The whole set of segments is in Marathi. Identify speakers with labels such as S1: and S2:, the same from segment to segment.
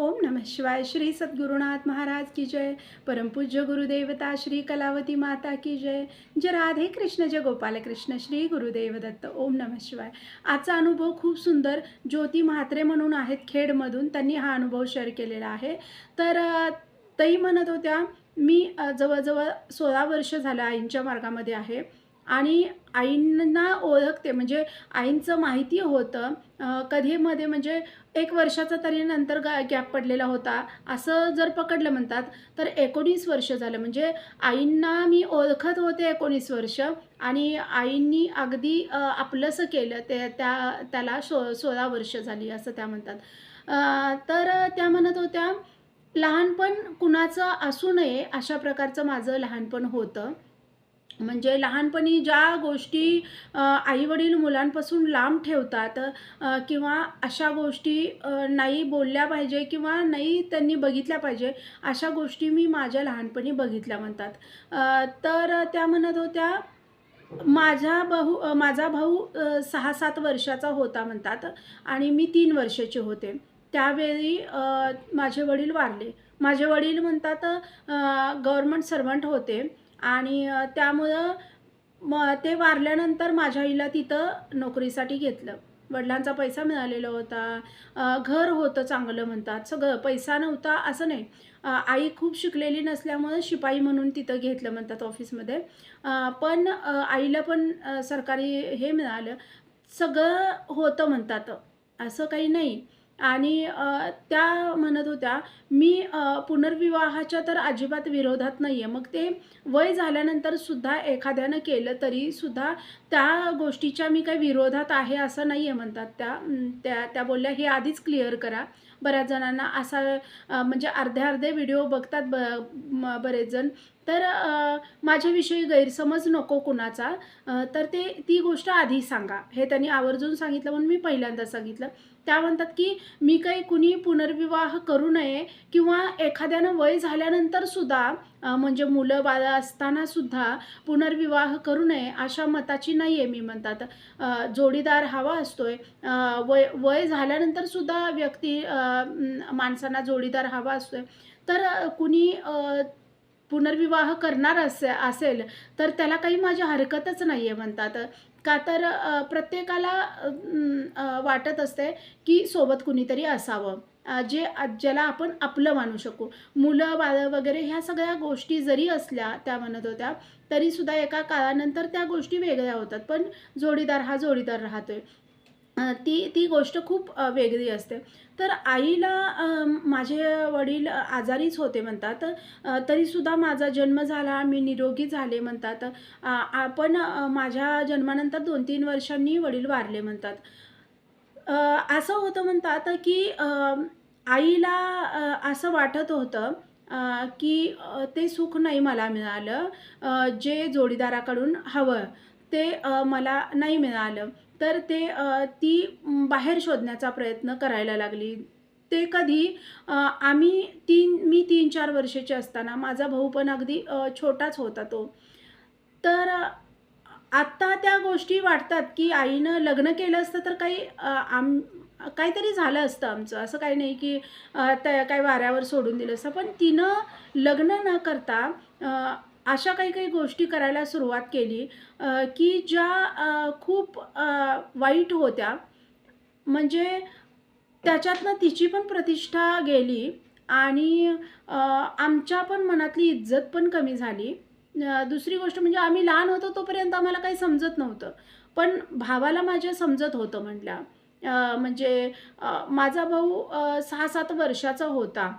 S1: ओम नमः शिवाय श्री सद्गुरुनाथ महाराज की जय। परमपूज्य गुरुदेवता श्री कलावती माता की जय। जय राधे कृष्ण जय गोपाल कृष्ण श्री गुरुदेव दत्त। ओम नमः शिवाय। आजचा अनुभव खूप सुंदर ज्योती म्हात्रे म्हणून आहेत खेडमधून त्यांनी हा अनुभव शेअर केलेला आहे. तर तई म्हणत होत्या मी जवळजवळ सोळा वर्ष झालं आईंच्या मार्गामध्ये आहे आणि आईंना ओळखते म्हणजे आईंचं माहिती होतं कधीमध्ये म्हणजे एक वर्षाचा तरी नंतर गा गॅप पडलेला होता. असं जर पकडलं म्हणतात तर एकोणीस वर्ष झालं. म्हणजे आईंना मी ओळखत होते एकोणीस वर्ष आणि आईंनी अगदी आपलंसं केलं. ते त्या त्याला सो सोळा वर्ष झाली असं त्या म्हणतात. तर त्या म्हणत होत्या लहानपण कुणाचं असू नये अशा प्रकारचं माझं लहानपण होतं. म्हणजे लहानपणी ज्या गोष्टी आईवडील मुलांपासून लांब ठेवतात किंवा अशा गोष्टी नाही बोलल्या पाहिजे किंवा नाही त्यांनी बघितल्या पाहिजे अशा गोष्टी मी माझ्या लहानपणी बघितल्या म्हणतात. तर त्या म्हणत होत्या माझा भाऊ माझा भाऊ सहा सात वर्षाचा होता म्हणतात. आणि मी तीन वर्षाचे होते. त्यावेळी माझे वडील वारले. माझे वडील म्हणतात गव्हर्मेंट सर्वंट होते. आणि त्यामुळं मग ते वारल्यानंतर माझ्या आईला तिथं नोकरीसाठी घेतलं. वडिलांचा पैसा मिळालेला होता. घर होतं चांगलं म्हणतात. सगळं पैसा नव्हता असं नाही. आई खूप शिकलेली नसल्यामुळं शिपाई म्हणून तिथं घेतलं म्हणतात ऑफिसमध्ये. पण आईला पण सरकारी हे मिळालं. सगळं होतं म्हणतात. असं काही नाही. आणि त्या म्हणत होत्या मी पुनर्विवाहाच्या तर अजिबात विरोधात नाही आहे मग ते वय झाल्यानंतर सुद्धा एखाद्यानं केलं तरी सुद्धा त्या गोष्टीच्या मी काही विरोधात आहे असं नाही आहे म्हणतात त्या त्या त्या बोलल्या. हे आधीच क्लिअर करा. बऱ्याच जणांना असा म्हणजे अर्धे अर्धे व्हिडिओ बघतात ब बरेच जण तर माझ्याविषयी गैरसमज नको कुणाचा. तर ते ती गोष्ट आधी सांगा. हे त्यांनी आवर्जून सांगितलं म्हणून मी पहिल्यांदा सांगितलं. त्या म्हणतात की मी काही कुणी पुनर्विवाह करू नये किंवा एखाद्यानं वय झाल्यानंतर सुद्धा म्हणजे मुलं बाळं असताना सुद्धा पुनर्विवाह करू नये अशा मताची नाही आहे मी म्हणतात. जोडीदार हवा असतोय. वय वय झाल्यानंतर सुद्धा व्यक्ती माणसांना जोडीदार हवा असतोय. तर कुणी पुनर्विवाह करणार असे असेल तर त्याला काही माझी हरकतच नाही आहे म्हणतात. का तर प्रत्येकाला वाटत असते की सोबत कुणीतरी असावं. जे ज्याला आपण आपलं मानू शकू. मुलं बाळं वगैरे ह्या सगळ्या गोष्टी जरी असल्या त्या म्हणत होत्या तरीसुद्धा एका काळानंतर त्या गोष्टी वेगळ्या होतात. पण जोडीदार हा जोडीदार राहतोय. ती ती गोष्ट खूप वेगळी असते. तर आईला माझे वडील आजारीच होते म्हणतात. तरीसुद्धा माझा जन्म झाला मी निरोगी झाले म्हणतात. आपण माझ्या जन्मानंतर दोन तीन वर्षांनी वडील वारले म्हणतात. असं होतं म्हणतात की आईला असं वाटत होतं की ते सुख नाही मला मिळालं. जे जोडीदाराकडून हवं. ते मला नाही मिळालं. तर ते ती बाहेर शोधण्याचा प्रयत्न करायला लागली. ते कधी आम्ही तीन मी तीन चार वर्षाची असताना माझा भाऊ पण अगदी छोटाच होता तो. तर आत्ता त्या गोष्टी वाटतात की आईनं लग्न केलं असतं तर काही आम काहीतरी झालं असतं आमचं. असं काही नाही की त्या काही वाऱ्यावर सोडून दिलं असतं. पण तिनं लग्न न करता अशा काही काही गोष्टी करायला सुरुवात केली की ज्या खूप वाईट होत्या. म्हणजे त्याच्यातनं तिची पण प्रतिष्ठा गेली आणि आमच्या पण मनातली इज्जत पण कमी झाली. दुसरी गोष्ट म्हणजे आम्ही लहान होतो तोपर्यंत आम्हाला काही समजत नव्हतं. पण भावाला माझ्या समजत होतं म्हटल्या. म्हणजे माझा भाऊ सहा सात वर्षाचा होता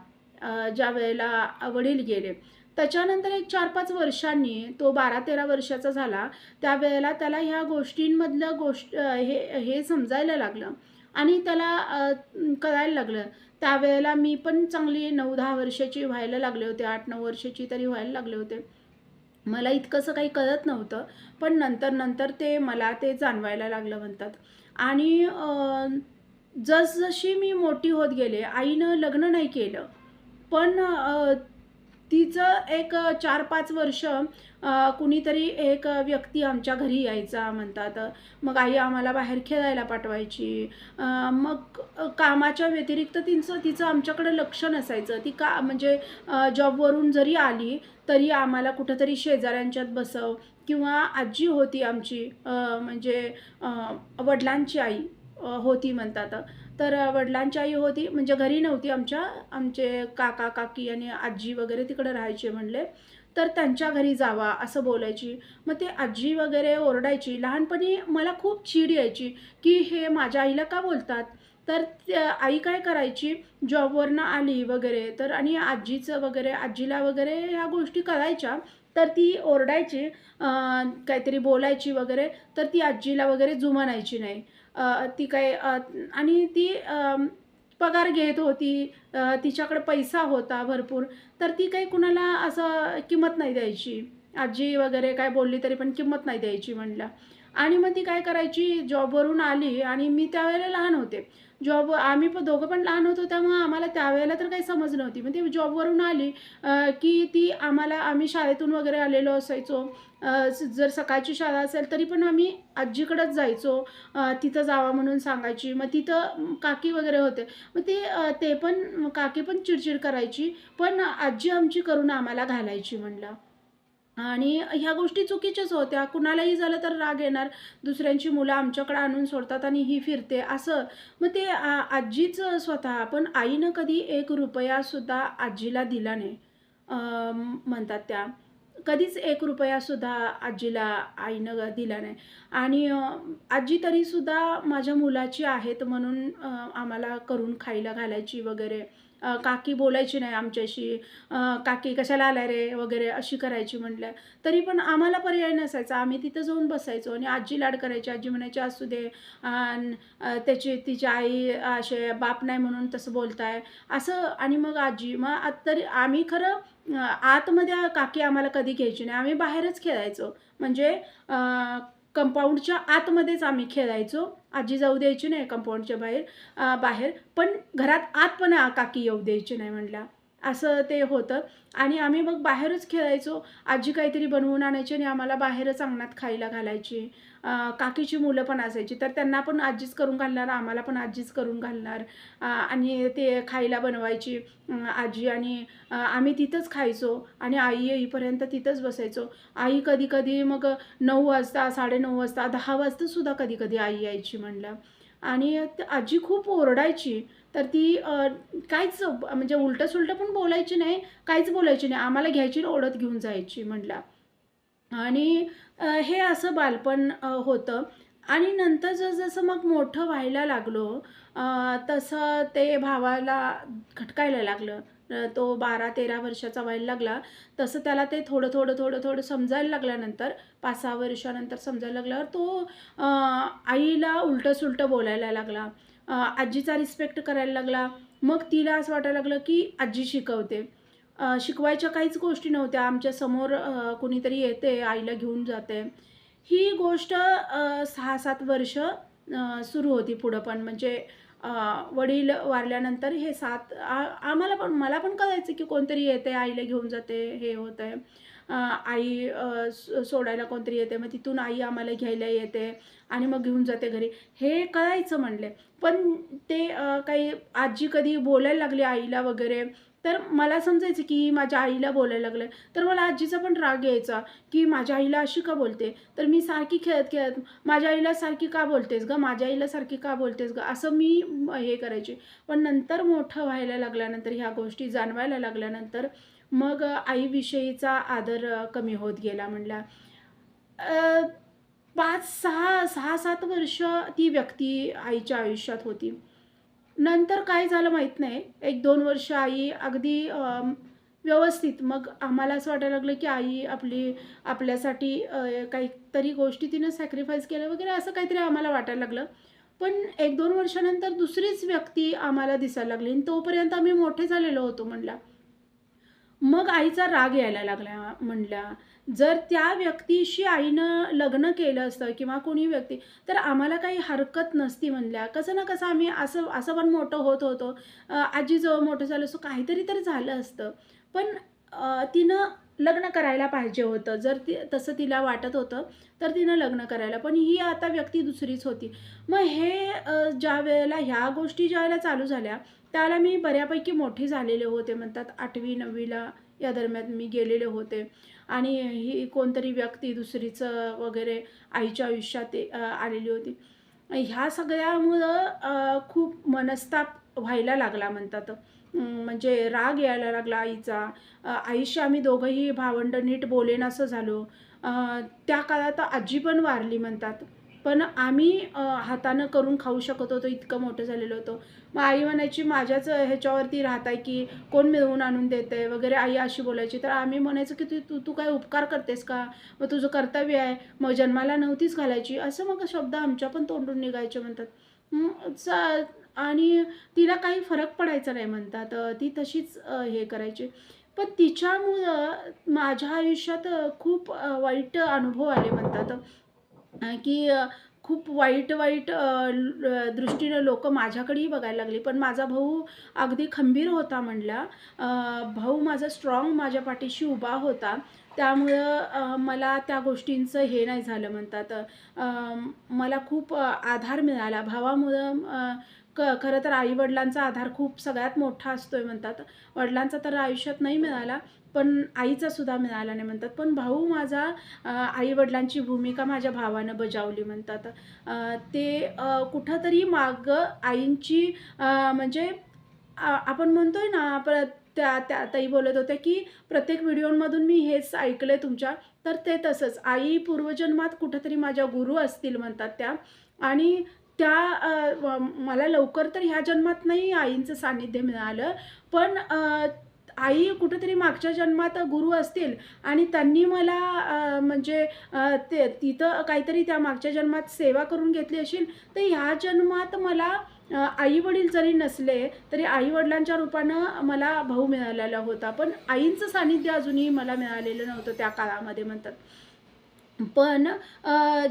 S1: ज्या वेळेला वडील गेले. त्याच्यानंतर एक चार पाच वर्षांनी तो बारा तेरा वर्षाचा झाला त्यावेळेला त्याला ह्या गोष्टींमधलं गोष्ट हे हे समजायला लागलं आणि त्याला कळायला लागलं. त्यावेळेला मी पण चांगली नऊ दहा वर्षाची व्हायला लागले होते आठ नऊ वर्षाची तरी व्हायला लागले होते. मला इतकंसं काही कळत नव्हतं पण नंतर नंतर ते मला ते जाणवायला लागलं म्हणतात. आणि जसजशी मी मोठी होत गेले आईनं लग्न नाही केलं पण तिचं एक चार पाच वर्ष कुणीतरी एक व्यक्ती आमच्या घरी यायचा म्हणतात. मग आई आम्हाला बाहेर खेळायला पाठवायची. मग कामाच्या व्यतिरिक्त तिचं तिचं आमच्याकडे लक्ष नसायचं. ती का म्हणजे जॉबवरून जरी आली तरी आम्हाला कुठंतरी शेजाऱ्यांच्यात बसव किंवा आजी होती आमची म्हणजे वडिलांची आई होती म्हणतात. तर वडिलांची आई होती. म्हणजे घरी नव्हती आमच्या. आमचे काका काकी आणि आजी वगैरे तिकडे राहायचे म्हणले. तर त्यांच्या घरी जावा असं बोलायची. मग ते आजी वगैरे ओरडायची. लहानपणी मला खूप चीड यायची की हे माझ्या आईला का बोलतात? तर त्या- आई काय करायची? जॉबवरनं आली वगैरे. तर आणि आजीचं वगैरे आजीला वगैरे ह्या गोष्टी करायच्या. तर ती ओरडायची काहीतरी बोलायची वगैरे. तर ती आजीला वगैरे जुमानायची नाही. ती काय आणि ती पगार घेत होती तिच्याकडे पैसा होता भरपूर तर ती काही कुणाला असं किंमत नाही द्यायची. आजी वगैरे काय बोलली तरी पण किंमत नाही द्यायची म्हणलं. आणि मग ती काय करायची? जॉबवरून आली आणि मी त्यावेळेला लहान होते. जॉब आम्ही पण दोघं पण लहान होतो त्यामुळं आम्हाला त्यावेळेला तर काही समज नव्हती. मग ती जॉबवरून आली की ती आम्हाला आम्ही शाळेतून वगैरे आलेलो असायचो. जर सकाळची शाळा असेल तरी पण आम्ही आजीकडंच जायचो. तिथं जावा म्हणून सांगायची. मग तिथं काकी वगैरे होते. मग ते ते पण काकी पण चिडचिड करायची. पण आजी आमची करून आम्हाला घालायची म्हणलं. आणि ह्या गोष्टी चुकीच्याच होत्या. कुणालाही झालं तर राग येणार. दुसऱ्यांची मुलं आमच्याकडे आणून सोडतात आणि ही फिरते. असं. मग ते आ- आजीच स्वतः. पण आईनं कधी एक रुपयासुद्धा आजीला दिला नाही. म्हणतात त्या. कधीच एक रुपयासुद्धा आजीला आईनं दिला नाही. आणि आजी तरीसुद्धा माझ्या मुलाची आहेत म्हणून आम्हाला करून खायला घालायची वगैरे. काकी बोलायची नाही आमच्याशी. काकी कशाला आलाय रे? वगैरे अशी करायची म्हटलं तरी पण आम्हाला पर्याय नसायचा. आम्ही तिथं जाऊन बसायचो आणि आजी लाड करायची. आजी म्हणायची असू दे. त्याची तिची आई असे बाप नाही म्हणून तसं बोलताय. असं आणि मग आजी मग आत तरी आम्ही खरं आतमध्ये काकी आम्हाला कधी घ्यायची नाही. आम्ही बाहेरच खेळायचो. म्हणजे कंपाऊंडच्या आतमध्येच आम्ही खेळायचो. आजी जाऊ द्यायची नाही कंपाऊंडच्या बाहेर बाहेर. पण घरात आत पण आ- काकी येऊ द्यायची नाही म्हणल्या असं ते होतं. आणि आम्ही मग बाहेरच खेळायचो. आजी काहीतरी बनवून आणायची आणि आम्हाला बाहेरच अंगणात खायला घालायची. काकीची मुलं पण असायची. तर त्यांना पण आजीच करून घालणार आम्हाला पण आजीच करून घालणार. आणि ते खायला बनवायची आजी. आणि आम्ही तिथंच खायचो. आणि आई येईपर्यंत तिथंच बसायचो. आई कधी कधी मग नऊ वाजता साडेनऊ वाजता दहा वाजतासुद्धा कधी कधी आई यायची म्हणलं. आणि आजी खूप ओरडायची. तर ती काहीच म्हणजे उलटं सुलटं पण बोलायची नाही काहीच बोलायची नाही. आम्हाला घ्यायची ओढत घेऊन जायची म्हटला. आणि हे असं बालपण होतं. आणि नंतर जसं मग मोठं व्हायला लागलो तसं ते भावाला खटकायला लागलं. तो बारा तेरा वर्षाचा व्हायला लागला. तसं त्याला ते थोडं थोडं थोडं थोडं समजायला लागल्यानंतर पाच सहा वर्षानंतर समजायला लागल्यावर तो आईला उलटं सुलटं बोलायला लागला. आजीचा रिस्पेक्ट करायला लागला. मग तिला असं वाटायला लागलं की आजी शिकवते. शिकवायच्या काहीच गोष्टी नव्हत्या. आमच्यासमोर कुणीतरी येते आईला घेऊन जाते. ही गोष्ट सहा सात वर्ष सुरू होती पुढं पण. म्हणजे वडील वारल्यानंतर हे सात आ आम्हाला पण मला पण कळायचं की कोणतरी येते आईला घेऊन जाते हे होतं आहे आई सोडायला कोणतरी येते मग तिथून आई आम्हाला घ्यायला येते आणि मग घेऊन जाते घरी. हे कळायचं म्हणले. पण ते काही आजी कधी बोलायला लागली आईला वगैरे? तर मला समजायचं की माझ्या आईला बोलायला लागलं तर मला आजीचा पण राग यायचा की माझ्या आईला अशी का बोलते? तर मी सारखी खेळत खेळत माझ्या आईला सारखी का बोलतेस गं? माझ्या आईला सारखी का बोलतेस गं? असं मी हे करायचे. पण नंतर मोठं व्हायला लागल्यानंतर ह्या गोष्टी जाणवायला लागल्यानंतर मग आईविषयीचा आदर कमी होत गेला म्हणला. पाच सहा सहा सात वर्ष ती व्यक्ती आईच्या आयुष्यात होती. नंतर काय झालं माहीत नाही. एक दोन वर्ष आई अगदी व्यवस्थित. मग आम्हाला असं वाटायला लागलं की आई आपली आपल्यासाठी काहीतरी गोष्टी तिनं सॅक्रिफाईस केलं वगैरे असं काहीतरी आम्हाला वाटायला लागलं. पण एक दोन वर्षानंतर दुसरीच व्यक्ती आम्हाला दिसायला लागली आणि तोपर्यंत आम्ही मोठे झालेलो होतो म्हणला. मग आईचा राग यायला लागला म्हणल्या जर त्या व्यक्तीशी आईनं लग्न केलं असतं किंवा कोणी व्यक्ती तर आम्हाला काही हरकत नसती म्हणल्या. कसं ना कसं आम्ही असं असं पण मोठं होत होतो. आजी आजीजवळ मोठं झालं असं काहीतरी तर झालं असतं. पण तिनं लग्न करायला पाहिजे होतं. जर ती तसं तिला वाटत होतं तर तिनं लग्न करायला. पण ही आता व्यक्ती दुसरीच होती. मग हे ज्या वेळेला ह्या गोष्टी ज्या वेळेला चालू झाल्या त्यावेळेला मी बऱ्यापैकी मोठी झालेले होते. म्हणतात आठवी नववीला या दरम्यान मी गेलेले होते. आणि ही कोणतरी व्यक्ती दुसरीचं वगैरे आईच्या आयुष्यात आलेली होती. ह्या सगळ्यामुळं खूप मनस्ताप व्हायला लागला म्हणतात. म्हणजे राग यायला लागला आईचा. आईशी आम्ही दोघंही भावंड नीट बोलेन असं झालो. त्या काळात आजी पण वारली म्हणतात. पण आम्ही हातानं करून खाऊ शकत होतो इतकं मोठं झालेलं होतो. मग आई म्हणायची माझ्याच ह्याच्यावरती राहत आहे की कोण मिळवून आणून देते वगैरे आई अशी बोलायची. तर आम्ही म्हणायचं की तू तू तू काय उपकार करतेस का? मग तुझं कर्तव्य आहे. मग जन्माला नव्हतीच घालायची. असं मग शब्द आमच्या पण तोंडून निघायचे म्हणतात. चा आणि तिला काही फरक पडायचा नाही म्हणतात. ती तशीच हे करायची. पण तिच्यामुळं माझ्या आयुष्यात खूप वाईट अनुभव आले म्हणतात. की खूप वाईट वाईट दृष्टीनं लोक माझ्याकडेही बघायला लागली. पण माझा भाऊ अगदी खंबीर होता म्हणला. भाऊ माझा स्ट्रॉंग माझ्या पाठीशी उभा होता. त्यामुळं मला त्या गोष्टींचं हे नाही झालं म्हणतात. मला खूप आधार मिळाला. भावामुळं क खरं तर आईवडिलांचा आधार खूप सगळ्यात मोठा असतो आहे म्हणतात. वडिलांचा तर आयुष्यात नाही मिळाला पण आईचा सुद्धा मिळाला नाही म्हणतात. पण भाऊ माझा आईवडिलांची भूमिका माझ्या भावानं बजावली म्हणतात. ते कुठंतरी मागं आईंची म्हणजे आपण आपण म्हणतोय ना आपण त्या त्या ताई बोलत होत्या की प्रत्येक व्हिडिओमधून मी हेच ऐकलं आहे तुमच्या. तर ते तसंच. आई पूर्वजन्मात कुठंतरी माझ्या गुरु असतील म्हणतात त्या. आणि त्या मला लवकर तर ह्या जन्मात नाही आईंचं सान्निध्य मिळालं पण आई कुठेतरी मागच्या जन्मात गुरु असतील आणि त्यांनी मला म्हणजे ते तिथं काहीतरी त्या मागच्या जन्मात सेवा करून घेतली असेल तर ह्या जन्मात मला आई वडील जरी नसले तरी आई वडिलांच्या रूपानं मला भाऊ मिळालेला होता. पण आईंचं सानिध्य अजूनही मला मिळालेलं नव्हतं त्या काळामध्ये म्हणतात. पण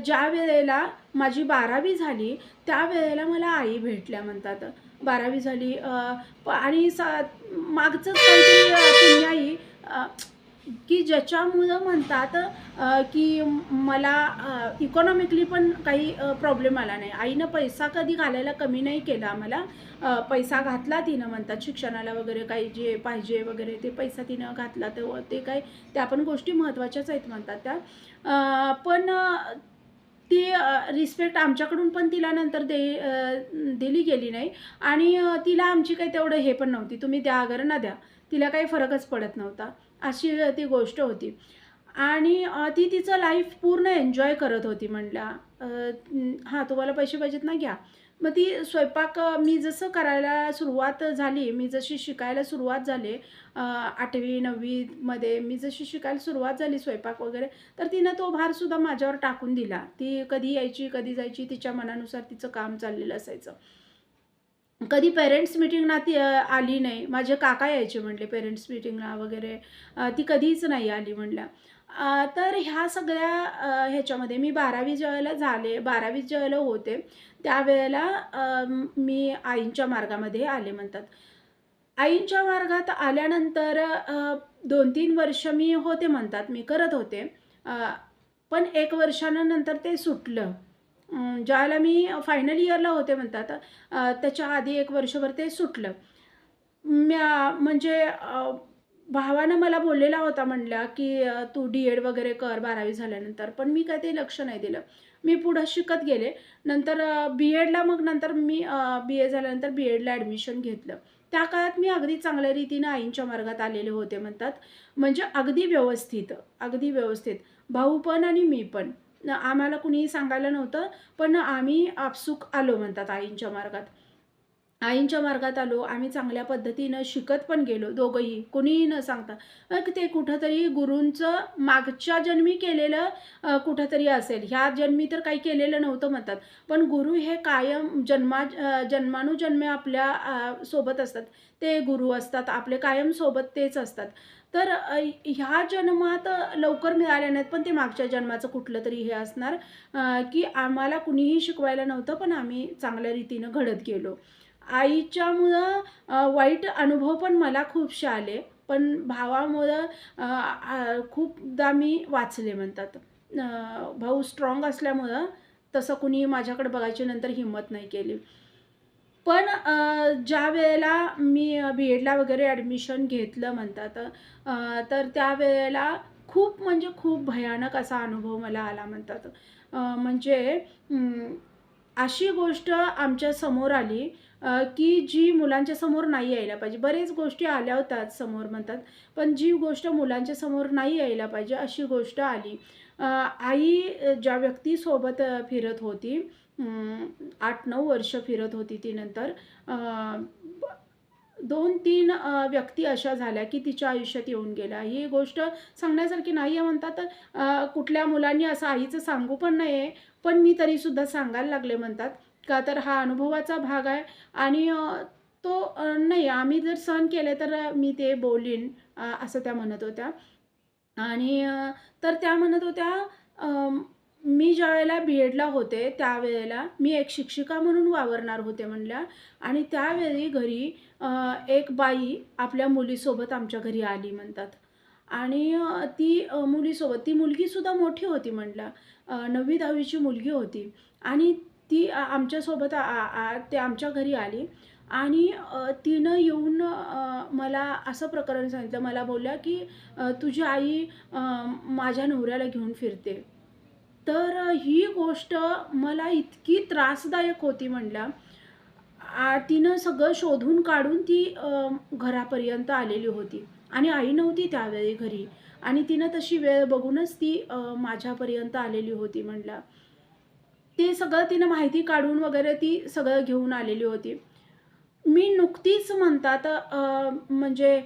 S1: ज्या वेळेला माझी बारावी झाली त्यावेळेला मला आई भेटल्या म्हणतात. बारावी झाली आणि सा मागचंच काहीतरी पुण्याई की ज्याच्यामुळं म्हणतात की मला इकॉनॉमिकली पण काही प्रॉब्लेम आला नाही. आईनं पैसा कधी घालायला कमी नाही केला आम्हाला. पैसा घातला तिनं म्हणतात शिक्षणाला वगैरे काही जे पाहिजे वगैरे ते पैसा तिनं घातला तर ते काय त्या पण गोष्टी महत्त्वाच्याच आहेत म्हणतात त्या. पण ती रिस्पेक्ट आमच्याकडून पण तिला नंतर दे दिली गेली नाही. आणि तिला आमची काही तेवढं हे पण नव्हती. तुम्ही द्या अगर ना द्या. तिला काही फरकच पडत नव्हता. अशी ती गोष्ट होती. आणि ती तिचं लाईफ पूर्ण एन्जॉय करत होती म्हटल्या हां तुम्हाला पैसे पाहिजेत ना घ्या. मग ती स्वयंपाक मी जसं करायला सुरुवात झाली मी जशी शिकायला सुरुवात झाली आठवी नववीमध्ये मी जशी शिकायला सुरुवात झाली स्वयंपाक वगैरे तर तिनं तो भारसुद्धा माझ्यावर टाकून दिला. ती कधी यायची कधी जायची तिच्या मनानुसार तिचं काम चाललेलं असायचं. कधी पेरेंट्स मिटिंगला ती आली नाही. माझे काका यायचे म्हटले पेरेंट्स मिटिंगला वगैरे. ती कधीच नाही आली म्हणल्या तर ह्या सगळ्या ह्याच्यामध्ये मी बारावी ज्यावेळेला झाले बारावी ज्यावेळेला होते त्यावेळेला मी आईंच्या मार्गामध्ये आले म्हणतात. आईंच्या मार्गात आल्यानंतर दोन तीन वर्ष मी होते म्हणतात मी करत होते. पण एक वर्षानंतर ते सुटलं. ज्यावेळेला मी फायनल इयरला होते म्हणतात त्याच्या आधी एक वर्षभर ते सुटलं. म्या म्हणजे भावानं मला बोललेला होता म्हणल्या की तू डी एड वगैरे कर बारावी झाल्यानंतर पण मी काय ते लक्ष नाही दिलं. मी पुढं शिकत गेले. नंतर बी एडला मग नंतर मी बी ए झाल्यानंतर बी एडला ॲडमिशन घेतलं. त्या काळात मी अगदी चांगल्या रीतीनं आईंच्या मार्गात आलेले होते म्हणतात. म्हणजे अगदी व्यवस्थित अगदी व्यवस्थित. भाऊ पण आणि मी पण. आम्हाला कुणीही सांगायला नव्हतं पण आम्ही आपसूक आलो म्हणतात आईंच्या मार्गात. आईंच्या मार्गात आलो आम्ही चांगल्या पद्धतीनं शिकत पण गेलो दोघंही. कोणीही न सांगता. मग ते कुठंतरी गुरूंचं मागच्या जन्मी केलेलं कुठंतरी असेल. ह्या जन्मी तर काही केलेलं नव्हतं म्हणतात. पण गुरु हे कायम जन्मा जन्मानुजन्मे आपल्यासोबत असतात. ते गुरु असतात. आपले कायम सोबत तेच असतात. तर ह्या जन्मात लवकर मिळाल्या नाहीत पण ते मागच्या जन्माचं कुठलं तरी हे असणार की आम्हाला कुणीही शिकवायला नव्हतं पण आम्ही चांगल्या रीतीनं घडत गेलो. आईच्यामुळं वाईट अनुभव पण मला खूपसे आले पण भावामुळं खूपदा मी वाचले म्हणतात. भाऊ स्ट्रॉंग असल्यामुळं तसं कुणी माझ्याकडे बघायची नंतर हिंमत नाही केली. पण ज्या वेळेला मी बी एडला वगैरे ॲडमिशन घेतलं म्हणतात तर त्यावेळेला खूप म्हणजे खूप भयानक असा अनुभव मला आला म्हणतात. म्हणजे अशी गोष्ट आमच्यासमोर आली की जी मुलांच्या समोर नाही यायला पाहिजे. बरेच गोष्टी आल्या होतात समोर म्हणतात पण जी गोष्ट मुलांच्या समोर नाही यायला पाहिजे अशी गोष्ट आली. आई ज्या व्यक्तीसोबत फिरत होती आठ नऊ वर्ष फिरत होती ती नंतर. दोन तीन व्यक्ती अशा झाल्या की तिच्या आयुष्यात येऊन गेल्या. ही गोष्ट सांगण्यासारखी नाही आहे. म्हणतात कुठल्या मुलांनी असं आईचं सांगू पण नाही आहे पण मी तरीसुद्धा सांगायला लागले म्हणतात. का तर हा अनुभवाचा भाग आहे आणि तो नाही आम्ही जर सहन केले तर मी ते बोलीन असं त्या म्हणत होत्या. आणि तर त्या म्हणत होत्या मी ज्यावेळेला बी एडला होते त्यावेळेला मी एक शिक्षिका म्हणून वावरणार होते म्हणल्या. आणि त्यावेळी घरी एक बाई आपल्या मुलीसोबत आमच्या घरी आली म्हणतात. आणि ती मुलीसोबत ती मुलगीसुद्धा मोठी होती म्हटलं नववी दहावीची मुलगी होती. आणि ती आमच्यासोबत आ- ते आमच्या घरी आली. आणि तिनं येऊन मला असं प्रकरण सांगितलं. मला बोलल्या की तुझी आई माझ्या नवऱ्याला घेऊन फिरते. तर ही गोष्ट मला इतकी त्रासदायक होती म्हणल्या आ, तिनं सगळं शोधून काढून ती घरापर्यंत आलेली होती. आणि आई नव्हती त्यावेळी घरी. आणि तिनं तशी वेळ बघूनच ती माझ्यापर्यंत आलेली होती म्हणल्या ते सगळं तिनं माहिती काढून वगैरे ती सगळं घेऊन आलेली होती. मी नुकतीच म्हणतात म्हणजे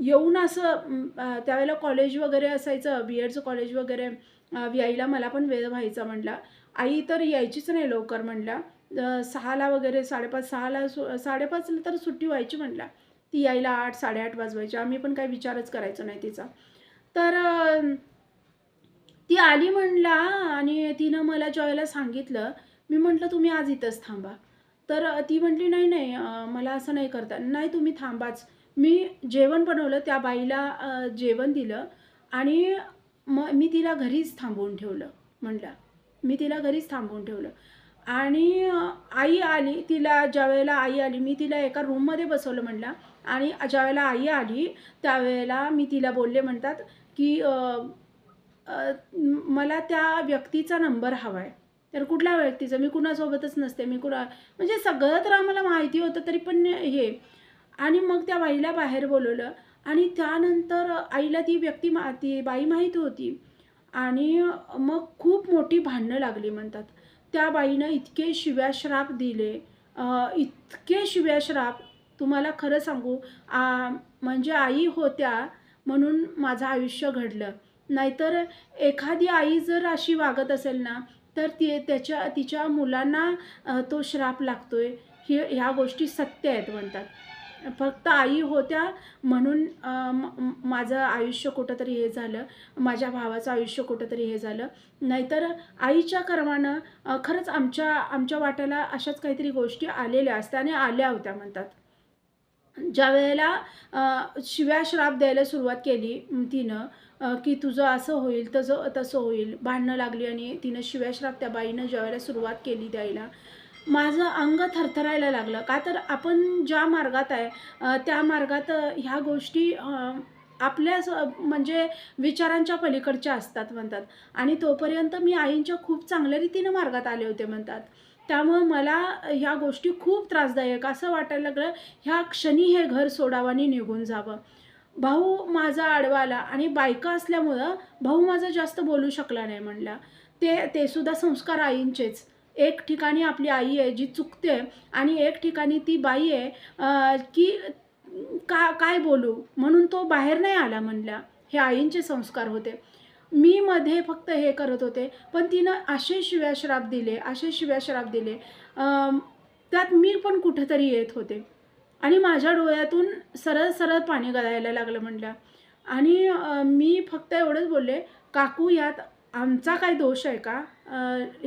S1: येऊन असं त्यावेळेला कॉलेज वगैरे असायचं बी एडचं कॉलेज वगैरे यायला मला पण वेळ व्हायचा म्हटला आई तर यायचीच नाही लवकर म्हटल्या सहाला वगैरे साडेपाच सहाला सु साडेपाचला तर सुट्टी व्हायची म्हटला ती यायला आठ साडेआठ वाजवायची. आम्ही पण काही विचारच करायचो नाही तिचा. तर ती आली म्हणला आणि तिनं मला ज्यावेळेला सांगितलं मी म्हटलं तुम्ही आज इथंच थांबा. तर ती म्हटली नाही नाही मला असं नाही करता. नाही तुम्ही थांबाच. मी जेवण बनवलं त्या बाईला जेवण दिलं आणि मग मी तिला घरीच थांबवून ठेवलं म्हटलं. मी तिला घरीच थांबवून ठेवलं. आणि आई आली तिला ज्यावेळेला आई आली मी तिला एका रूममध्ये बसवलं म्हटलं. आणि ज्यावेळेला आई आली त्यावेळेला मी तिला बोलले म्हणतात की मला त्या व्यक्तीचा नंबर हवा आहे तर कुठल्या व्यक्तीचं मी कुणासोबतच नसते. मी कुणा म्हणजे सगळं तर आम्हाला माहिती होतं तरी पण हे. आणि मग त्या बाईला बाहेर बोलवलं. आणि त्यानंतर आईला ती व्यक्ती मा ती बाई माहीत होती. आणि मग खूप मोठी भांडणं लागली म्हणतात. त्या बाईनं इतके शिव्याश्राप दिले. इतके इतके शिव्याश्राप. तुम्हाला खरं सांगू आ, म्हणजे आई होत्या म्हणून माझं आयुष्य घडलं. नाहीतर एखादी आई जर अशी वागत असेल ना तर ती त्याच्या तिच्या मुलांना तो श्राप लागतोय. हे ह्या गोष्टी सत्य आहेत म्हणतात. फक्त आई होत्या म्हणून माझं आयुष्य कुठंतरी हे झालं. माझ्या भावाचं आयुष्य कुठंतरी हे झालं. नाहीतर आईच्या कर्मानं खरंच आमच्या आमच्या वाट्याला अशाच काहीतरी गोष्टी आलेल्या असत्या आणि आल्या होत्या म्हणतात. ज्या वेळेला शिव्या श्राप द्यायला सुरुवात केली तिनं की तुझं असं होईल तसं तसं होईल भांडणं लागली आणि तिनं शिव्या श्राप त्या बाईनं ज्या वेळेला सुरुवात केली द्यायला. माझं अंग थरथरायला लागलं. का तर आपण ज्या मार्गात आहे त्या मार्गात ह्या गोष्टी आपल्याच आपल्या म्हणजे विचारांच्या पलीकडच्या असतात म्हणतात. आणि तोपर्यंत मी आईंच्या खूप चांगल्या रीतीनं मार्गात आले होते म्हणतात. त्यामुळं मला ह्या गोष्टी खूप त्रासदायक असं वाटायला लागलं ह्या क्षणी हे घर सोडावं आणि निघून जावं. भाऊ माझा आडवाला आणि बायका असल्यामुळं भाऊ माझा जास्त बोलू शकला नाही म्हणला. ते ते सुद्धा संस्कार आईंचेच. एक ठिकाणी आपली आई आहे जी चुकते आणि एक ठिकाणी ती बाई आहे की का काय बोलू? म्हणून तो बाहेर नाही आला म्हणला. हे आईंचे संस्कार होते. मी मध्ये फक्त हे करत होते पण तिनं असे शिव्या श्राप दिले असे शिव्या श्राप दिले त्यात मी पण कुठेतरी येत होते. आणि माझ्या डोळ्यातून सरळ सरळ पाणी गळायला लागलं म्हटलं. आणि मी फक्त एवढंच बोलले काकू यात आमचा काय दोष आहे का?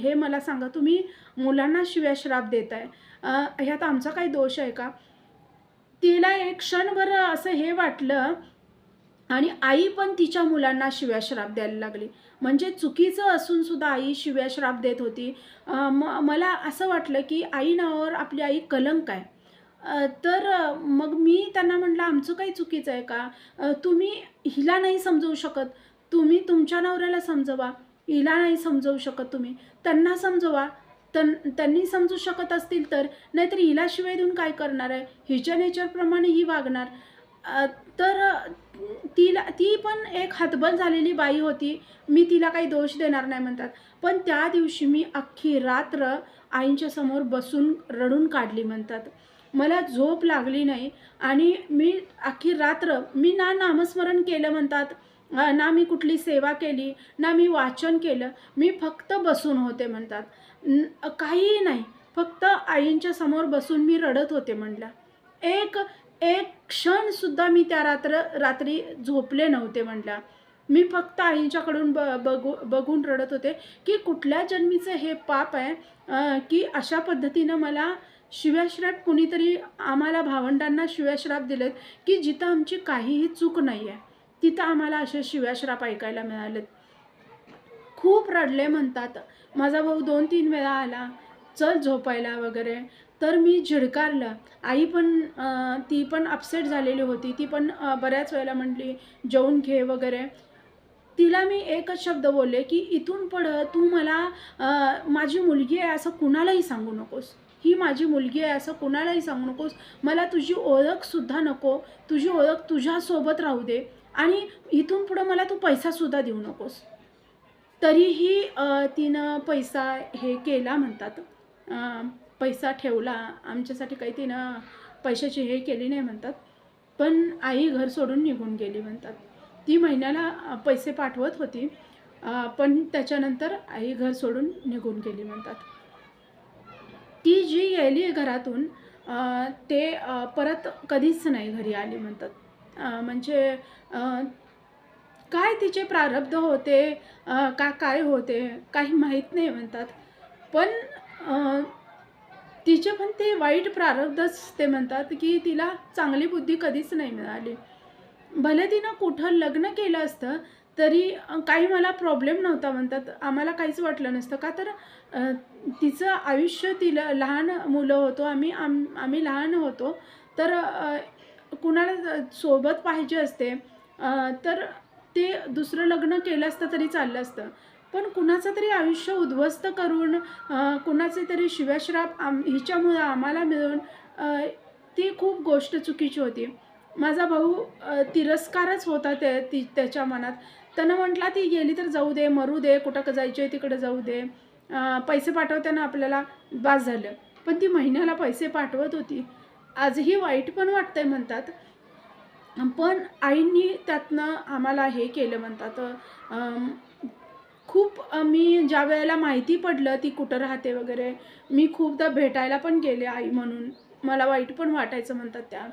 S1: हे मला सांगा तुम्ही मुलांना शिव्याश्राप देत आहे ह्यात आमचा काय दोष आहे का? तिला एक क्षणभर असं हे वाटलं आणि आई पण तिच्या मुलांना शिव्या श्राप द्यायला लागली. म्हणजे चुकीचं असूनसुद्धा आई शिव्या श्राप देत होती. म मला असं वाटलं की आई नावावर आपली आई कलंक आहे. तर मग मी त्यांना म्हटलं आमचं काही चुकीचं आहे का? तुम्ही हिला नाही समजवू शकत. तुम्ही तुमच्या नवऱ्याला समजवा. हिला नाही समजवू शकत तुम्ही. त्यांना समजवा. तन त्यांनी समजू शकत असतील तर. नाहीतर हिला शिवाय देऊन काय करणार आहे? हिच्या नेचरप्रमाणे ही वागणार. तर तिला ती पण एक हतबल झालेली बाई होती. मी तिला काही दोष देणार नाही म्हणतात. पण त्या दिवशी मी अख्खी रात्र आईंच्या समोर बसून रडून काढली म्हणतात. मला झोप लागली नाही आणि मी अख्खी रात्र मी ना नामस्मरण केलं म्हणतात. ना मी कुठली सेवा केली ना मी वाचन केलं. मी फक्त बसून होते म्हणतात. काहीही नाही. फक्त आईंच्या समोर बसून मी रडत होते म्हणलं. एक एक क्षणसुद्धा मी त्या रात्र रात्री झोपले नव्हते म्हटल्या मी फक्त आईंच्याकडून ब बघू बघून रडत होते की कुठल्या जन्मीचं हे पाप आहे की अशा पद्धतीनं मला शिव्याश्राप कुणीतरी आम्हाला भावंडांना शिव्याश्राप दिलेत की जिथं आमची काहीही चूक नाही आहे तिथं आम्हाला असे शिव्याश्राप ऐकायला मिळालेत. खूप रडले म्हणतात. माझा भाऊ दोन तीन वेळा आला चल झोपायला वगैरे. तर मी झिडकारलं. आई पण ती पण अपसेट झालेली होती. ती पण बऱ्याच वेळेला म्हटली जेवून घे वगैरे. तिला मी एकच शब्द बोलले की इथून पुढं तू मला माझी मुलगी आहे असं कुणालाही सांगू नकोस. ही माझी मुलगी आहे असं कुणालाही सांगू नकोस. मला तुझी ओळखसुद्धा नको. तुझी ओळख तुझ्यासोबत राहू दे. आणि इथून पुढं मला तू पैसासुद्धा देऊ नकोस. तरीही तिनं पैसा हे केला म्हणतात. पैसा ठेवला आमच्यासाठी काही तिनं पैशाची हे केली नाही म्हणतात. पण आई घर सोडून निघून गेली म्हणतात. ती महिन्याला पैसे पाठवत होती. पण त्याच्यानंतर आई घर सोडून निघून गेली म्हणतात. ती जी गेली घरातून ते परत कधीच नाही घरी आली म्हणतात. म्हणजे काय तिचे प्रारब्ध होते का काय होते काही माहीत नाही म्हणतात. पण तिचे पण ते वाईट प्रारब्धच ते म्हणतात की तिला चांगली बुद्धी कधीच नाही मिळाली. भले तिनं कुठं लग्न केलं असतं तरी काही मला प्रॉब्लेम नव्हता म्हणतात. आम्हाला काहीच वाटलं नसतं. का तर तिचं आयुष्य तिला लहान मुलं होतो आम्ही आम आम्ही लहान होतो तर कुणाला सोबत पाहिजे असते तर ते दुसरं लग्न केलं असतं तरी चाललं असतं. पण कुणाचं तरी आयुष्य उद्ध्वस्त करून कुणाचे तरी शिव्याश्राप आम हिच्यामुळं आम्हाला मिळून ती खूप गोष्ट चुकीची होती. माझा भाऊ तिरस्कारच होता ते ती त्याच्या मनात. त्यानं म्हटला ती गेली तर जाऊ दे मरू दे कुठं जायचे तिकडे जाऊ दे. पैसे पाठवताना आपल्याला बास झालं. पण ती महिन्याला पैसे पाठवत होती. आजही वाईट पण वाटतंय म्हणतात. पण आईंनी त्यातनं आम्हाला हे केलं म्हणतात. खूप मी ज्या वेळेला माहिती पडलं ती कुठं राहते वगैरे मी खूपदा भेटायला पण गेले आई म्हणून. मला वाईट पण वाटायचं म्हणतात त्या.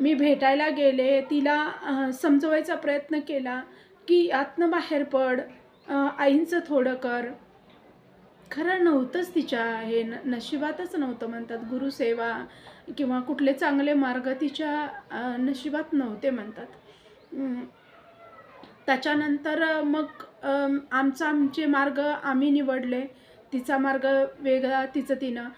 S1: मी भेटायला गेले तिला समजवायचा प्रयत्न केला की आतनं बाहेर पड आईंचं थोडं कर. खरं नव्हतंच तिच्या हे न नशिबातच नव्हतं म्हणतात. गुरुसेवा किंवा कुठले चांगले मार्ग तिच्या नशिबात नव्हते म्हणतात. त्याच्यानंतर मग आमचा आमचे मार्ग आम्ही निवडले. तिचा मार्ग वेगळा तिचं तिनं.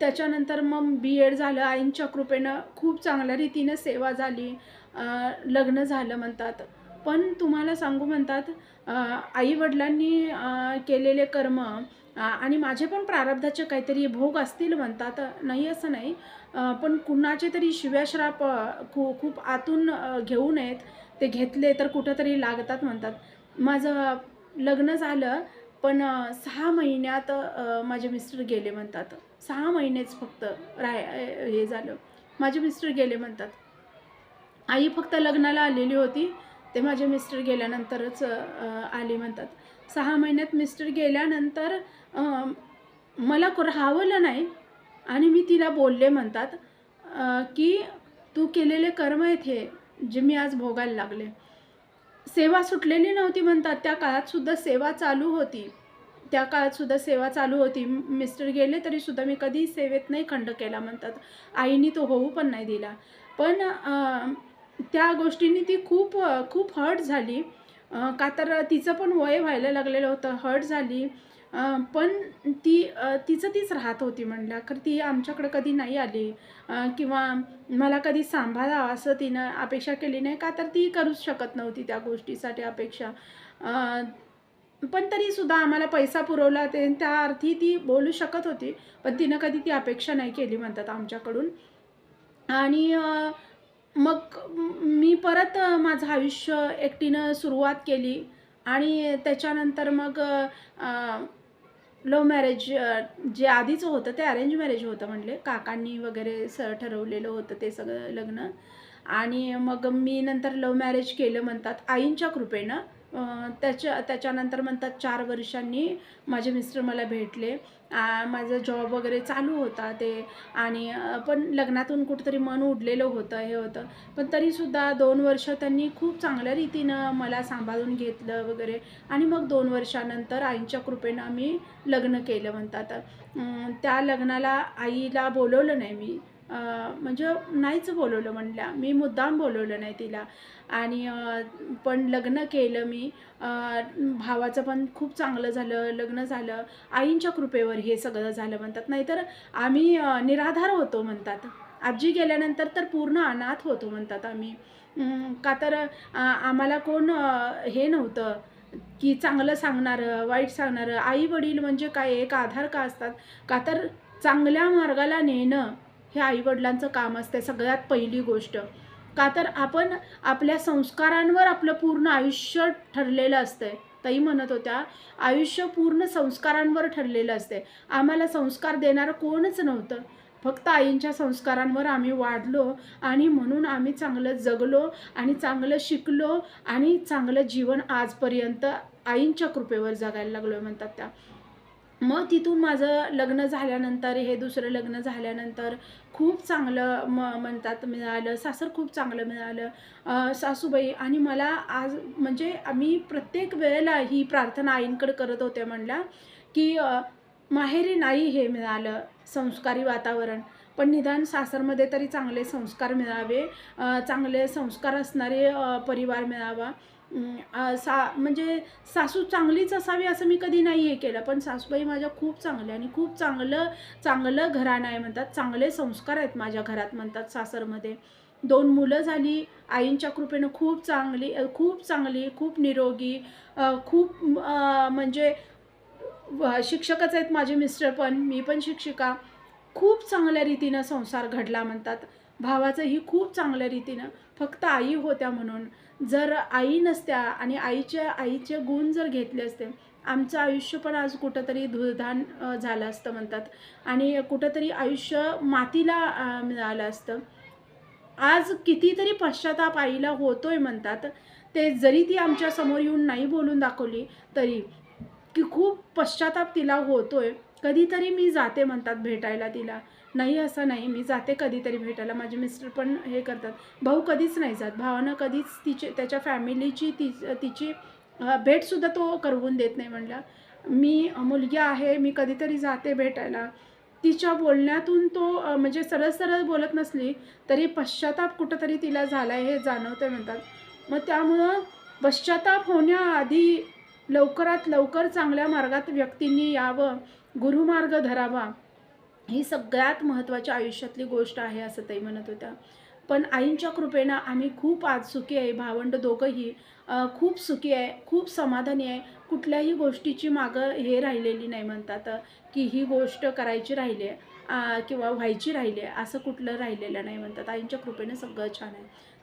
S1: त्याच्यानंतर मग बी एड झालं. आईंच्या कृपेनं खूप चांगल्या रीतीनं सेवा झाली. लग्न झालं म्हणतात. पण तुम्हाला सांगू म्हणतात आईवडिलांनी केलेले कर्म आणि माझे पण प्रारब्धाचे काहीतरी भोग असतील म्हणतात. नाही असं नाही. पण कुणाचे तरी शिव्याश्राप खू खूप आतून घेऊ नयेत. ते घेतले तर कुठंतरी लागतात म्हणतात. माझं लग्न झालं पण सहा महिन्यात माझे मिस्टर गेले म्हणतात. सहा महिनेच फक्त राय हे झालं. माझे मिस्टर गेले म्हणतात. आई फक्त लग्नाला आलेली होती ते माझे मिस्टर गेल्यानंतरच आले आली म्हणतात. सहा महिन्यात मिस्टर गेल्यानंतर मला को- राहावलं नाही आणि मी तिला बोलले म्हणतात की तू केलेले कर्म आहेत हे जे मी आज भोगायला लागले. सेवा सुटलेली नव्हती म्हणतात. त्या काळात सुद्धा सेवा चालू होती. त्या काळात सुद्धा सेवा चालू होती. मिस्टर गेले तरीसुद्धा मी कधी सेवेत नाही खंड केला म्हणतात. आईनी तो होऊ पण नाही दिला. पण त्या गोष्टींनी ती खूप खूप हर्ट झाली. का तर तिचं पण वय व्हायला लागलेलं होतं. हर्ट झाली. पण ती तिचं तीच राहत होती म्हणलं खरं ती आमच्याकडं कधी नाही आली. किंवा मला कधी सांभाळावं असं तिनं अपेक्षा केली नाही का तर ती करूच शकत नव्हती त्या गोष्टीसाठी अपेक्षा. पण तरीसुद्धा आम्हाला पैसा पुरवला ते त्या अर्थी ती बोलू शकत होती पण तिनं कधी ती अपेक्षा नाही केली म्हणतात आमच्याकडून. आणि मग मी परत माझं आयुष्य एकटीनं सुरुवात केली आणि त्याच्यानंतर मग लव्ह मॅरेज जे आधीचं होतं ते अरेंज मॅरेज होतं म्हणले. काकांनी वगैरे स ठरवलेलं होतं ते सगळं लग्न. आणि मग मी नंतर लव्ह मॅरेज केलं म्हणतात आईंच्या कृपेनं. त्याच्या त्याच्यानंतर म्हणतात चार वर्षांनी माझे मिस्टर मला भेटले. माझा जॉब वगैरे चालू होता ते आणि पण लग्नातून कुठंतरी मन उडलेलं होतं हे होतं. पण तरीसुद्धा दोन वर्ष त्यांनी खूप चांगल्या रीतीनं मला सांभाळून घेतलं वगैरे आणि मग दोन वर्षानंतर आईच्या कृपेनं आम्ही लग्न केलं म्हणतात. त्या लग्नाला आईला बोलवलं नाही मी. म्हणजे नाहीच बोलवलं म्हणल्या. मी मुद्दाम बोलवलं नाही तिला. आणि पण लग्न केलं मी. भावाचं पण खूप चांगलं झालं लग्न झालं. आईंच्या कृपेवर हे सगळं झालं म्हणतात. नाहीतर आम्ही निराधार होतो म्हणतात. आजी गेल्यानंतर तर पूर्ण अनाथ होतो म्हणतात आम्ही. का तर आम्हाला कोण हे नव्हतं की चांगलं सांगणारं वाईट सांगणारं. आई वडील म्हणजे काय? एक आधार का असतात? का तर चांगल्या मार्गाला नेणं. हे आईवडिलांचं काम असते सगळ्यात पहिली गोष्ट. का तर आपण आपल्या संस्कारांवर आपलं पूर्ण आयुष्य ठरलेलं असतंय. ताई म्हणत होत्या आयुष्य पूर्ण संस्कारांवर ठरलेलं असते आम्हाला संस्कार देणारं कोणच नव्हतं. फक्त आईंच्या संस्कारांवर आम्ही वाढलो आणि म्हणून आम्ही चांगलं जगलो आणि चांगलं शिकलो आणि चांगलं जीवन आजपर्यंत आईंच्या कृपेवर जगायला लागलो म्हणतात त्या. मग तिथून माझं लग्न झाल्यानंतर हे दुसरं लग्न झाल्यानंतर खूप चांगलं म म्हणतात मिळालं सासर खूप चांगलं मिळालं सासूबाई आणि मला आज म्हणजे आम्ही प्रत्येक वेळेला ही प्रार्थना आईंकडे करत होते म्हणला की माहेरी नाही हे मिळालं संस्कारी वातावरण पण निदान सासरमध्ये तरी चांगले संस्कार मिळावे चांगले संस्कार असणारे परिवार मिळावा. सा म्हणजे सासू चांगलीच असावी असं मी कधी नाही हे केलं. पण सासूबाई माझ्या खूप चांगल्या आणि खूप चांगलं चांगलं घराणं आहे म्हणतात. चांगले संस्कार आहेत माझ्या घरात म्हणतात सासरमध्ये. दोन मुलं झाली आईंच्या कृपेनं खूप चांगली खूप चांगली खूप निरोगी खूप म्हणजे शिक्षकच आहेत माझे मिस्टर पण मी पण शिक्षिका. खूप चांगल्या रीतीनं संसार घडला म्हणतात. भावाचंही खूप चांगल्या रीतीनं फक्त आई होत्या म्हणून जर आई नसत्या आणि आईच्या आईचे गुण जर घेतले असते आमचं आयुष्य पण आज कुठंतरी धुळधान झालं असतं म्हणतात. आणि कुठंतरी आयुष्य मातीला मिळालं असतं. आज कितीतरी पश्चाताप आईला होतोय म्हणतात. ते जरी ती आमच्यासमोर येऊन नाही बोलून दाखवली तरी की खूप पश्चाताप तिला होतोय. कधीतरी मी जाते म्हणतात भेटायला तिला. नाही असं नाही. मी जाते कधीतरी भेटायला. माझे मिस्टर पण हे करतात. भाऊ कधीच नाही जात. भावानं कधीच तिचे त्याच्या फॅमिलीची ती तिची भेटसुद्धा तो करवून देत नाही म्हणला. मी मुलगी आहे. मी कधीतरी जाते भेटायला. तिच्या बोलण्यातून तो म्हणजे सरळ सरळ बोलत नसली तरी पश्चाताप कुठंतरी तिला झाला आहे हे जाणवते म्हणतात. मग त्यामुळं पश्चाताप होण्याआधी लवकरात लवकर चांगल्या मार्गात व्यक्तींनी यावं. गुरुमार्ग धरावा. ही सगळ्यात महत्त्वाची आयुष्यातली गोष्ट आहे असं ताई म्हणत होत्या. पण आईंच्या कृपेनं आम्ही खूप आज सुखी आहे. भावंड दोघंही खूप सुखी आहे खूप समाधानी आहे. कुठल्याही गोष्टीची मागं हे राहिलेली नाही म्हणतात की ही गोष्ट करायची राहिली आहे किंवा व्हायची राहिली आहे असं कुठलं राहिलेलं नाही म्हणतात. आईंच्या कृपेनं सगळं छान आहे.